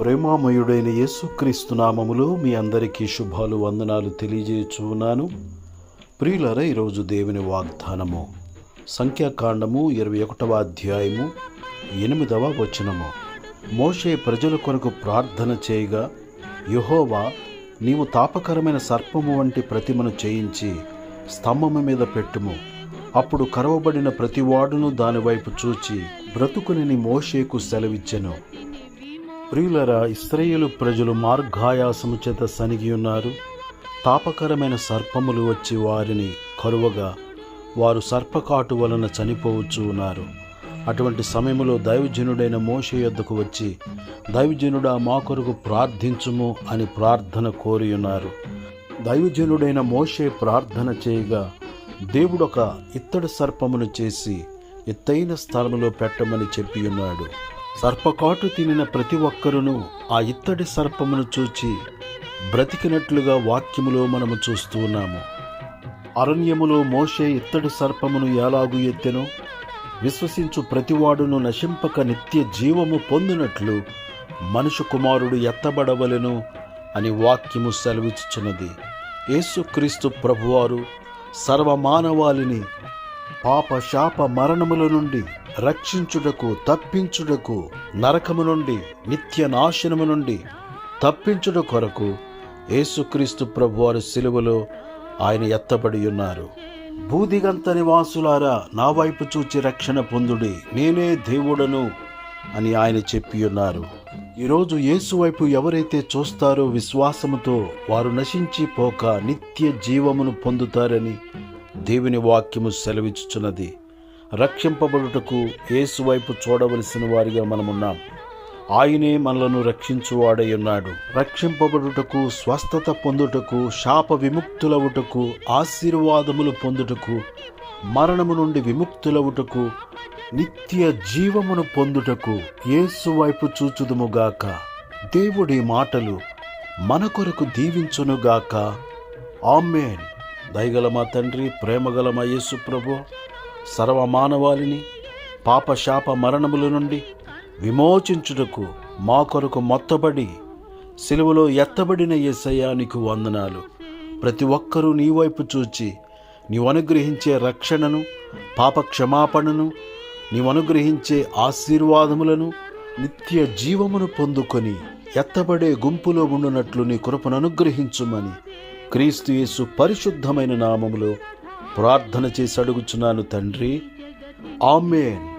ప్రేమామయుడైన యేసుక్రీస్తు నామములో మీ అందరికీ శుభాలు వందనాలు తెలియజేయుచున్నాను ప్రియులర ఈరోజు దేవుని వాగ్దానము సంఖ్యాకాండము ఇరవై ఒకటవ అధ్యాయము ఎనిమిదవ వచనము. మోషే ప్రజల కొరకు ప్రార్థన చేయగా యెహోవా నీవు తాపకరమైన సర్పము వంటి ప్రతిమను చేయించి స్తంభము మీద పెట్టుము. అప్పుడు కరవబడిన ప్రతివాడును దానివైపు చూచి బ్రతుకునని మోషేకు సెలవిచ్చెను. ప్రియులరా ఇస్రాయేలు ప్రజలు మార్గాయాసము చేత సనిగి ఉన్నారు తాపకరమైన సర్పములు వచ్చి వారిని కరువగా వారు సర్పకాటు వలన చనిపోవచ్చు ఉన్నారు. అటువంటి సమయంలో దైవజనుడైన మోష యొద్దకు వచ్చి దైవజనుడా మా కొరకు ప్రార్థించుము అని ప్రార్థన కోరి ఉన్నారు దైవజనుడైన మోషే ప్రార్థన చేయగా దేవుడొక ఇత్తడి సర్పమును చేసి ఎత్తైన స్థలములో పెట్టమని చెప్పి ఉన్నాడు సర్పకాటు తినిన ప్రతి ఒక్కరును ఆ ఇత్తడి సర్పమును చూచి బ్రతికినట్లుగా వాక్యములో మనము చూస్తూ ఉన్నాము. అరణ్యములో మోషే ఇత్తడి సర్పమును ఎలాగు ఎత్తెనో విశ్వసించు ప్రతివాడును నశింపక నిత్య జీవము పొందినట్లు మనుషు కుమారుడు ఎత్తబడవలెను అని వాక్యము సెలవిచ్చుచున్నది. యేసుక్రీస్తు ప్రభువారు సర్వమానవాళిని పాప శాప మరణముల నుండి రక్షించుటకు తప్పించుటకు నరకము నుండి నిత్య నాశనము నుండి తప్పించుట కొరకు యేసుక్రీస్తు ప్రభువారు సిలువలో ఆయన ఎత్తబడి ఉన్నారు. భూదిగంత నివాసులారా నా వైపు చూచి రక్షణ పొందుడి నేనే దేవుడను అని ఆయన చెప్పి ఉన్నారు. ఈరోజు యేసు వైపు ఎవరైతే చూస్తారో విశ్వాసముతో వారు నశించి పోక నిత్య జీవమును పొందుతారని దేవుని వాక్యము సెలవిచ్చుచున్నది. రక్షింపబడుటకు యేసు వైపు చూడవలసిన వారిగా మనమున్నాం. ఆయనే మనలను రక్షించువాడై ఉన్నాడు. రక్షింపబడుటకు స్వస్థత పొందుటకు శాప విముక్తులవుటకు ఆశీర్వాదములు పొందుటకు మరణము నుండి విముక్తులవుటకు నిత్య జీవమును పొందుటకు యేసు వైపు చూచుదుముగాక. దేవుడి మాటలు మన కొరకు దీవించునుగాక. ఆమెన్. దయగల మా తండ్రి ప్రేమగల మా యేసు ప్రభు? సర్వమానవాళిని పాపశాప మరణముల నుండి విమోచించుటకు మా కొరకు మొత్తబడి సెలవులో ఎత్తబడిన యేసయ్యానికి వందనాలు. ప్రతి ఒక్కరూ నీ వైపు చూచి నీవు అనుగ్రహించే రక్షణను పాప క్షమాపణను నీవు అనుగ్రహించే ఆశీర్వాదములను నిత్య జీవమును పొందుకొని ఎత్తబడే గుంపులో ఉండునట్లు నీ కృపను అనుగ్రహించుమని క్రీస్తు యేసు పరిశుద్ధమైన నామములో ప్రార్థన చేసి అడుగుచున్నాను తండ్రి. ఆమెన్.